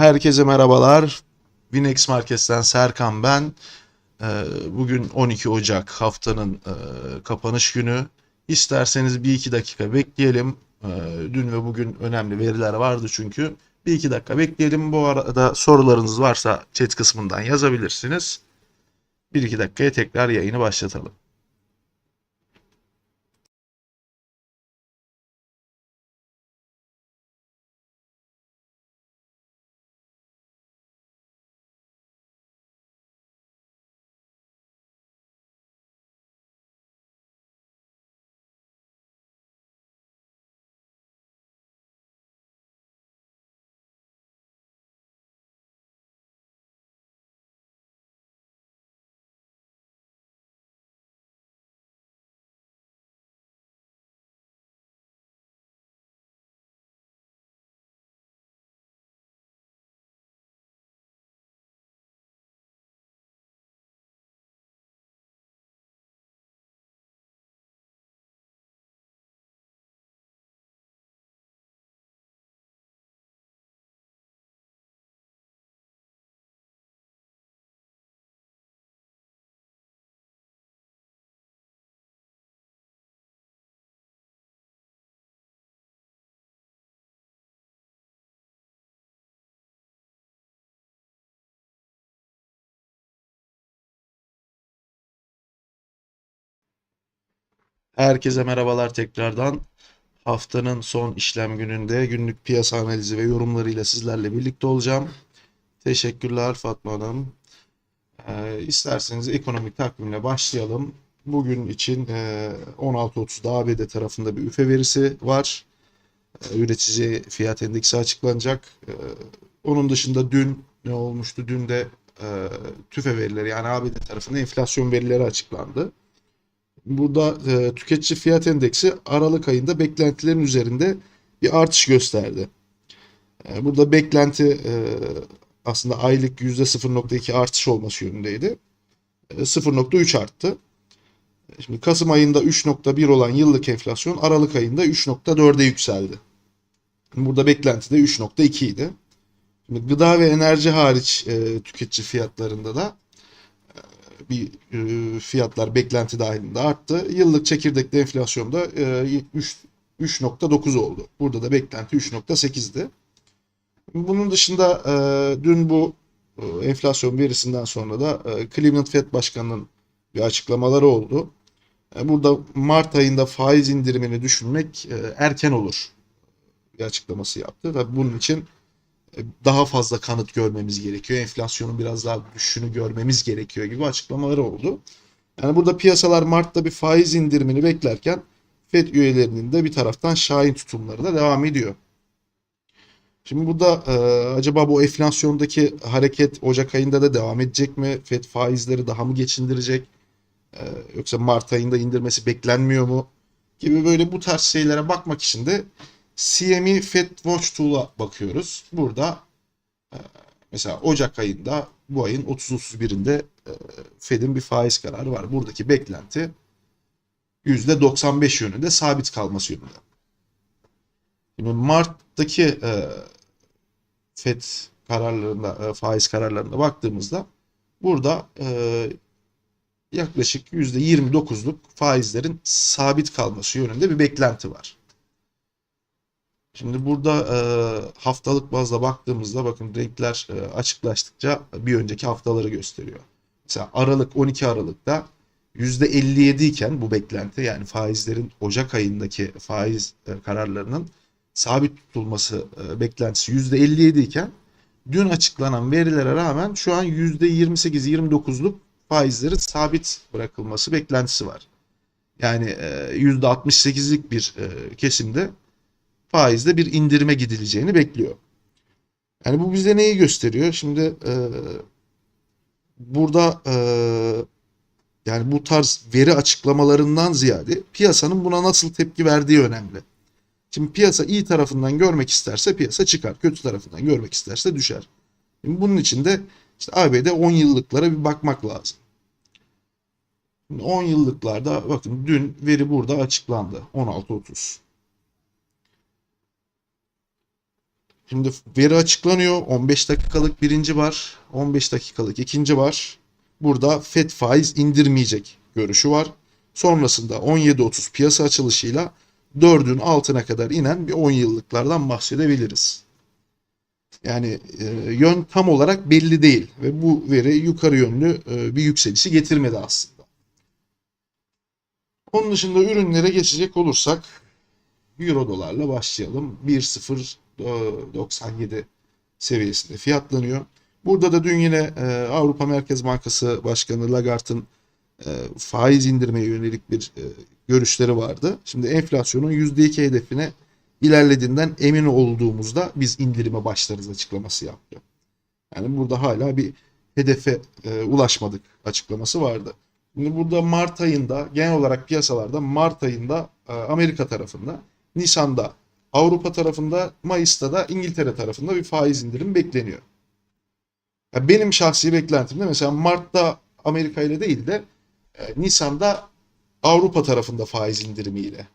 Herkese merhabalar. Winex Market'ten Serkan ben. Ee, Bugün 12 Ocak haftanın e, kapanış günü. İsterseniz bir iki dakika bekleyelim. Ee, Dün ve bugün önemli veriler vardı çünkü. Bir iki dakika bekleyelim. Bu arada sorularınız varsa chat kısmından yazabilirsiniz. Bir iki dakikaya tekrar yayını başlatalım. Herkese merhabalar tekrardan. Haftanın son işlem gününde günlük piyasa analizi ve yorumlarıyla sizlerle birlikte olacağım. Teşekkürler Fatma Hanım. Ee, isterseniz ekonomik takvimle başlayalım. Bugün için e, 16.30'da ABD tarafında bir üfe verisi var. E, üretici fiyat endeksi açıklanacak. E, onun dışında dün ne olmuştu? Dün de e, tüfe verileri yani ABD tarafında enflasyon verileri açıklandı. Burada e, tüketici fiyat endeksi Aralık ayında beklentilerin üzerinde bir artış gösterdi. E, burada beklenti e, aslında aylık %0.2 artış olması yönündeydi. E, 0.3 arttı. Şimdi Kasım ayında 3.1 olan yıllık enflasyon Aralık ayında 3.4'e yükseldi. Burada beklenti de 3.2 idi. Şimdi gıda ve enerji hariç e, tüketici fiyatlarında da bir e, fiyatlar beklenti dahilinde arttı. Yıllık çekirdekli enflasyon da e, 3 3.9 oldu. Burada da beklenti 3.8'di. Bunun dışında e, dün bu e, enflasyon verisinden sonra da e, Cleveland Fed Başkanı'nın bir açıklamaları oldu. E, burada Mart ayında faiz indirimini düşünmek e, erken olur bir açıklaması yaptı. Tabii bunun için e, daha fazla kanıt görmemiz gerekiyor. Enflasyonun biraz daha düşüşünü görmemiz gerekiyor gibi açıklamaları oldu. Yani burada piyasalar Mart'ta bir faiz indirimini beklerken FED üyelerinin de bir taraftan şahin tutumları da devam ediyor. Şimdi burada e, acaba bu enflasyondaki hareket Ocak ayında da devam edecek mi? FED faizleri daha mı geçindirecek? E, yoksa Mart ayında indirmesi beklenmiyor mu? Gibi böyle bu tarz şeylere bakmak için de CME Fed Watch Tool'a bakıyoruz. Burada e, mesela Ocak ayında bu ayın 30-31'inde e, Fed'in bir faiz kararı var. Buradaki beklenti %95 yönünde sabit kalması yönünde. Şimdi Mart'taki e, Fed kararlarında, faiz kararlarına baktığımızda burada yaklaşık %29'luk faizlerin sabit kalması yönünde bir beklenti var. Şimdi burada e, haftalık bazda baktığımızda bakın renkler e, açıklaştıkça bir önceki haftaları gösteriyor. Mesela Aralık 12 Aralık'ta %57 iken bu beklenti yani faizlerin Ocak ayındaki faiz e, kararlarının sabit tutulması beklentisi %57 iken dün açıklanan verilere rağmen şu an %28-29'luk faizlerin sabit bırakılması beklentisi var. Yani e, %68'lik bir kesimde faizde bir indirime gidileceğini bekliyor. Yani bu bize neyi gösteriyor? Şimdi e, burada e, yani bu tarz veri açıklamalarından ziyade piyasanın buna nasıl tepki verdiği önemli. Şimdi piyasa iyi tarafından görmek isterse piyasa çıkar. Kötü tarafından görmek isterse düşer. Şimdi bunun için de işte ABD 10 yıllıklara bir bakmak lazım. 10 yıllıklarda bakın dün veri burada açıklandı. 16.30. Şimdi veri açıklanıyor. 15 dakikalık birinci var. 15 dakikalık ikinci var. Burada FED faiz indirmeyecek görüşü var. Sonrasında 17.30 piyasa açılışıyla 4'ün altına kadar inen bir 10 yıllıklardan bahsedebiliriz. Yani e, yön tam olarak belli değil ve bu veri yukarı yönlü e, bir yükselişi getirmedi aslında. Onun dışında ürünlere geçecek olursak Euro dolarla başlayalım. 1.097 seviyesinde fiyatlanıyor. Burada da dün yine e, Avrupa Merkez Bankası Başkanı Lagarde'ın e, faiz indirmeye yönelik bir e, görüşleri vardı. Şimdi enflasyonun %2 hedefine ilerlediğinden emin olduğumuzda biz indirime başlarız açıklaması yaptı. Yani burada hala bir hedefe e, ulaşmadık açıklaması vardı. Şimdi burada Mart ayında genel olarak piyasalarda Mart ayında e, Amerika tarafında, Nisan'da Avrupa tarafında, Mayıs'ta da İngiltere tarafında bir faiz indirim bekleniyor. Ya benim şahsi beklentimde mesela Mart'ta Amerika ile değil de e, Nisan'da Avrupa tarafında faiz indirimiyle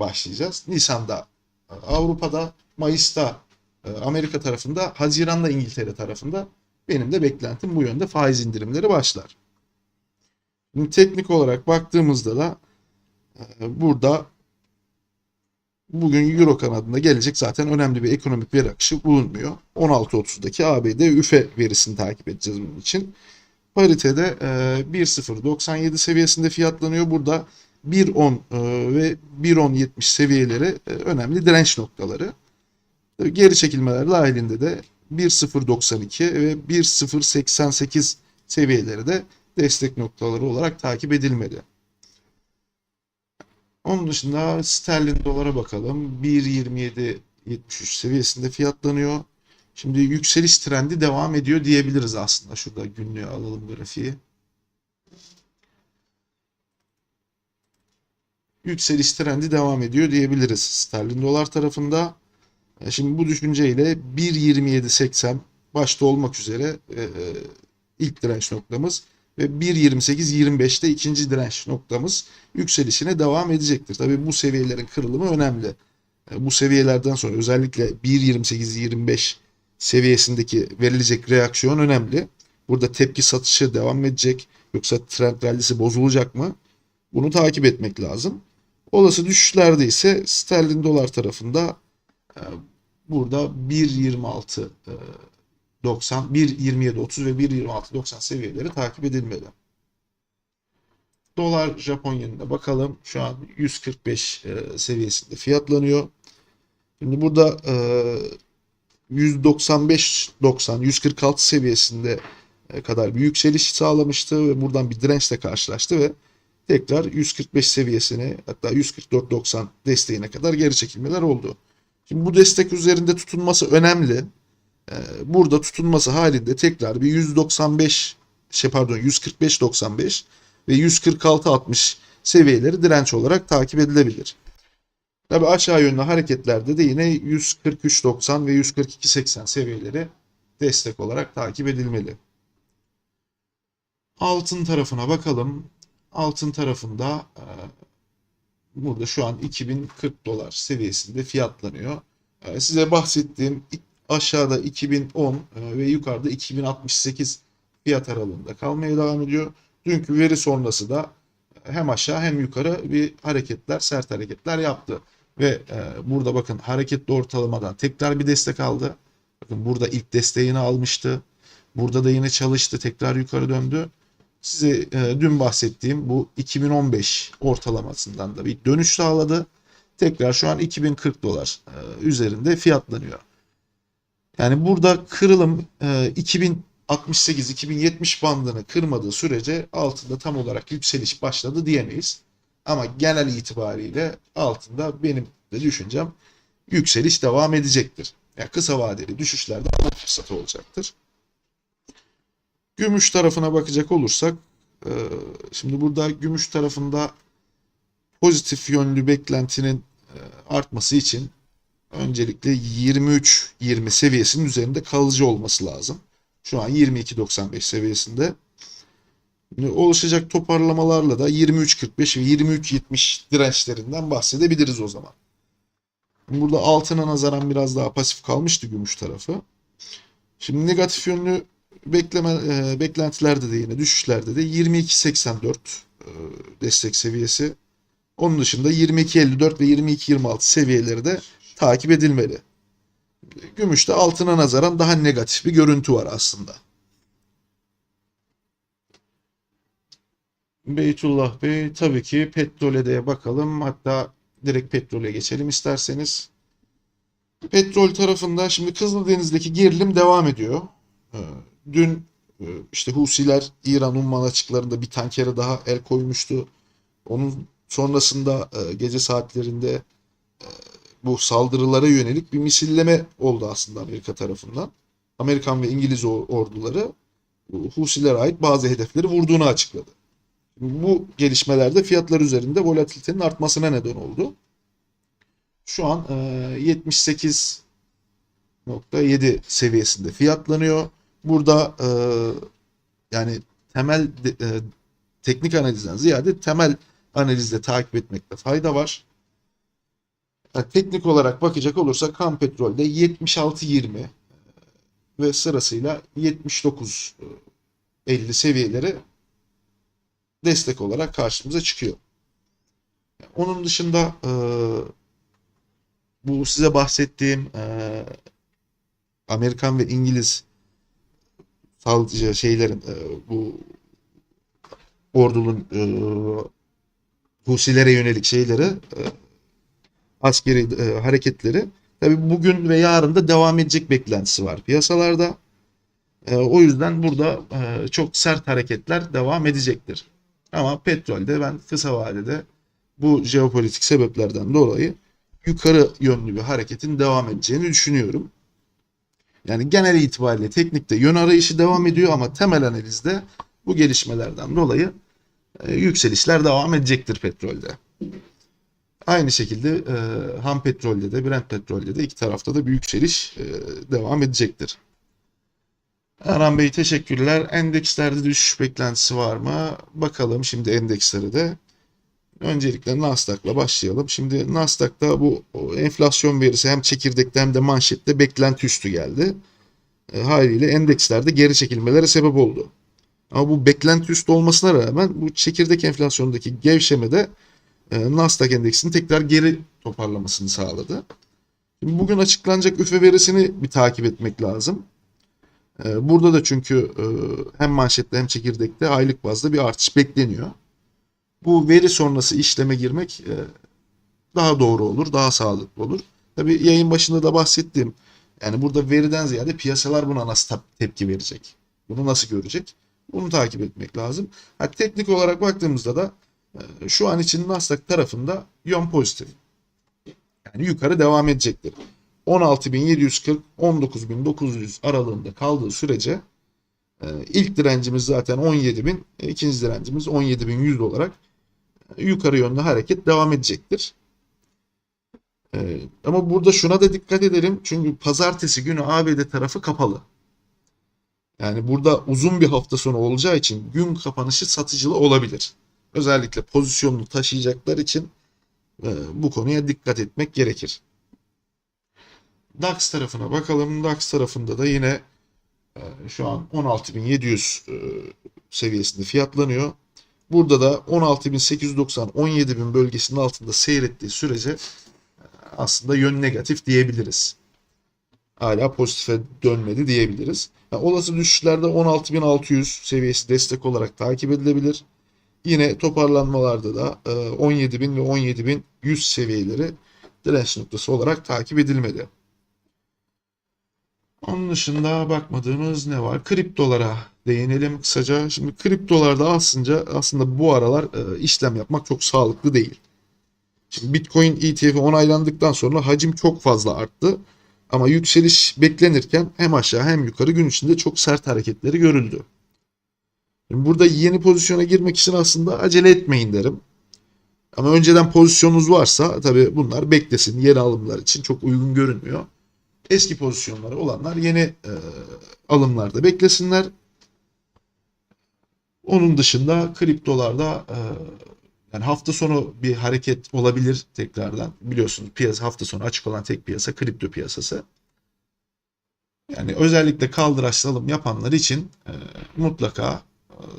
başlayacağız. Nisan'da e, Avrupa'da, Mayıs'ta e, Amerika tarafında, Haziran'da İngiltere tarafında benim de beklentim bu yönde faiz indirimleri başlar. Şimdi teknik olarak baktığımızda da e, burada bugün Euro kanadında gelecek zaten önemli bir ekonomik veri akışı bulunmuyor. 16.30'daki ABD üfe verisini takip edeceğiz bunun için. Paritede e, 1.097 seviyesinde fiyatlanıyor. Burada 1.10 e, ve 1.10.70 seviyeleri e, önemli direnç noktaları. Geri çekilmeler dahilinde de 1.092 ve 1.088 seviyeleri de destek noktaları olarak takip edilmeli. Onun dışında sterlin dolara bakalım. 1.27.73 seviyesinde fiyatlanıyor. Şimdi yükseliş trendi devam ediyor diyebiliriz aslında. Şurada günlüğü alalım grafiği. Yükseliş trendi devam ediyor diyebiliriz sterlin dolar tarafında. E, Şimdi bu düşünceyle 1.27.80 başta olmak üzere e, e, ilk direnç noktamız ve 1.28-25'te ikinci direnç noktamız yükselişine devam edecektir. Tabii bu seviyelerin kırılımı önemli. E, Bu seviyelerden sonra özellikle 1.28-25 seviyesindeki verilecek reaksiyon önemli. Burada tepki satışı devam edecek yoksa trend rallisi bozulacak mı? Bunu takip etmek lazım. Olası düşüşlerde ise sterlin dolar tarafında e, burada 1.26 e, 90, 1.27 30 ve 1.26 90 seviyeleri takip edilmeli. Dolar Japon yenine bakalım. Şu an 145 e, seviyesinde fiyatlanıyor. Şimdi burada e, 195 90 146 seviyesinde e, kadar bir yükseliş sağlamıştı ve buradan bir dirençle karşılaştı ve tekrar 145 seviyesine hatta 144.90 desteğine kadar geri çekilmeler oldu. Şimdi bu destek üzerinde tutunması önemli. Ee, Burada tutunması halinde tekrar bir 195 şey pardon 145.95 ve 146.60 seviyeleri direnç olarak takip edilebilir. Tabi aşağı yönlü hareketlerde de yine 143.90 ve 142.80 seviyeleri destek olarak takip edilmeli. Altın tarafına bakalım. Altın tarafında e, burada şu an 2040 dolar seviyesinde fiyatlanıyor. E, Size bahsettiğim aşağıda 2010 e, ve yukarıda 2068 fiyat aralığında kalmaya devam ediyor. Dünkü veri sonrası da hem aşağı hem yukarı bir hareketler, sert hareketler yaptı. Ve e, burada bakın hareketli ortalamadan tekrar bir destek aldı. Bakın burada ilk desteğini almıştı. Burada da yine çalıştı, tekrar yukarı döndü. Size e, dün bahsettiğim bu 2015 ortalamasından da bir dönüş sağladı. Tekrar şu an 2040 dolar e, üzerinde fiyatlanıyor. Yani burada kırılım e, 2068-2070 bandını kırmadığı sürece altında tam olarak yükseliş başladı diyemeyiz. Ama genel itibariyle altında benim de düşüncem yükseliş devam edecektir. Yani kısa vadeli düşüşlerde alım fırsatı olacaktır. Gümüş tarafına bakacak olursak e, şimdi burada gümüş tarafında pozitif yönlü beklentinin e, artması için öncelikle 23-20 seviyesinin üzerinde kalıcı olması lazım. Şu an 22.95 seviyesinde. Oluşacak toparlamalarla da 23.45 ve 23.70 dirençlerinden bahsedebiliriz o zaman. Burada altına nazaran biraz daha pasif kalmıştı gümüş tarafı. Şimdi negatif yönlü bekleme e, beklentilerde de yine düşüşlerde de 22.84 e, destek seviyesi. Onun dışında 22.54 ve 22.26 seviyeleri de takip edilmeli. Gümüşte altına nazaran daha negatif bir görüntü var aslında. Beytullah Bey tabii ki petrole de bakalım. Hatta direkt petrole geçelim isterseniz. Petrol tarafında şimdi Kızıldeniz'deki gerilim devam ediyor. Ee, Dün e, işte Husiler İran Umman açıklarında bir tankere daha el koymuştu. Onun sonrasında e, gece saatlerinde e, bu saldırılara yönelik bir misilleme oldu aslında Amerika tarafından. Amerikan ve İngiliz or- orduları Husilere ait bazı hedefleri vurduğunu açıkladı. Bu gelişmelerde fiyatlar üzerinde volatilitenin artmasına neden oldu. Şu an e, 78.7 seviyesinde fiyatlanıyor. Burada e, yani temel e, teknik analizden ziyade temel analizde takip etmekte fayda var. Yani teknik olarak bakacak olursak kan petrolde 76.20 e, ve sırasıyla 79.50 seviyeleri destek olarak karşımıza çıkıyor. Onun dışında e, bu size bahsettiğim e, Amerikan ve İngiliz saldırıcı şeylerin e, bu ordunun e, Husilere yönelik şeyleri e, askeri e, hareketleri tabii bugün ve yarın da devam edecek beklentisi var piyasalarda. E, o yüzden burada e, çok sert hareketler devam edecektir. Ama petrolde ben kısa vadede bu jeopolitik sebeplerden dolayı yukarı yönlü bir hareketin devam edeceğini düşünüyorum. Yani genel itibariyle teknikte yön arayışı devam ediyor ama temel analizde bu gelişmelerden dolayı e, yükselişler devam edecektir petrolde. Aynı şekilde e, ham petrolde de Brent petrolde de iki tarafta da bir yükseliş e, devam edecektir. Erhan Bey teşekkürler. Endekslerde düşüş beklentisi var mı? Bakalım şimdi endekslere de. Öncelikle Nasdaq'la başlayalım. Şimdi Nasdaq'ta bu enflasyon verisi hem çekirdekte hem de manşette beklenti üstü geldi. E, haliyle endekslerde geri çekilmelere sebep oldu. Ama bu beklenti üstü olmasına rağmen bu çekirdek enflasyondaki gevşeme de e, Nasdaq endeksinin tekrar geri toparlamasını sağladı. Bugün açıklanacak üfe verisini bir takip etmek lazım. E, burada da çünkü e, hem manşette hem çekirdekte aylık bazda bir artış bekleniyor. Bu veri sonrası işleme girmek daha doğru olur, daha sağlıklı olur. Tabii yayın başında da bahsettiğim yani burada veriden ziyade piyasalar buna nasıl tep- tepki verecek? Bunu nasıl görecek? Bunu takip etmek lazım. Ha, teknik olarak baktığımızda da şu an için Nasdaq tarafında yön pozitif. Yani yukarı devam edecektir. 16.740 19.900 aralığında kaldığı sürece e, ilk direncimiz zaten 17.000, e, ikinci direncimiz 17.100 olarak e, yukarı yönlü hareket devam edecektir. Ama burada şuna da dikkat edelim çünkü pazartesi günü ABD tarafı kapalı. Yani burada uzun bir hafta sonu olacağı için gün kapanışı satıcılı olabilir. Özellikle pozisyonunu taşıyacaklar için e, bu konuya dikkat etmek gerekir. DAX tarafına bakalım. DAX tarafında da yine e, şu an 16.700 e, seviyesinde fiyatlanıyor. Burada da 16.890 17.000 bölgesinin altında seyrettiği sürece e, aslında yön negatif diyebiliriz. Hala pozitife dönmedi diyebiliriz. Yani olası düşüşlerde 16.600 seviyesi destek olarak takip edilebilir. Yine toparlanmalarda da e, 17.000 ve 17.100 seviyeleri direnç noktası olarak takip edilmedi. Onun dışında bakmadığımız ne var? Kriptolara değinelim kısaca. Şimdi kriptolarda aslında aslında bu aralar e, işlem yapmak çok sağlıklı değil. Şimdi Bitcoin ETF'i onaylandıktan sonra hacim çok fazla arttı. Ama yükseliş beklenirken hem aşağı hem yukarı gün içinde çok sert hareketleri görüldü. Şimdi burada yeni pozisyona girmek için aslında acele etmeyin derim. Ama önceden pozisyonunuz varsa tabii bunlar beklesin. Yeni alımlar için çok uygun görünmüyor. Eski pozisyonları olanlar yeni e, alımlarda beklesinler. Onun dışında kriptolarda e, Yani hafta sonu bir hareket olabilir tekrardan. Biliyorsunuz piyasa hafta sonu açık olan tek piyasa kripto piyasası. Yani özellikle kaldıraçlı alım yapanlar için e, mutlaka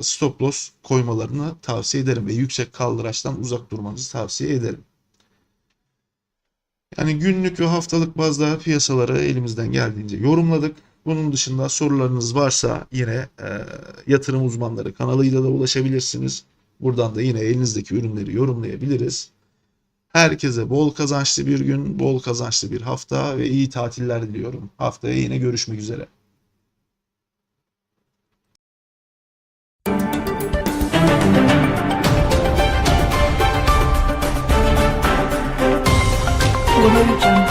stop loss koymalarını tavsiye ederim ve yüksek kaldıraçtan uzak durmanızı tavsiye ederim. Yani günlük ve haftalık bazda piyasaları elimizden geldiğince yorumladık. Bunun dışında sorularınız varsa yine e, yatırım uzmanları kanalıyla da ulaşabilirsiniz. Buradan da yine elinizdeki ürünleri yorumlayabiliriz. Herkese bol kazançlı bir gün, bol kazançlı bir hafta ve iyi tatiller diliyorum. Haftaya yine görüşmek üzere. Audio Jungle.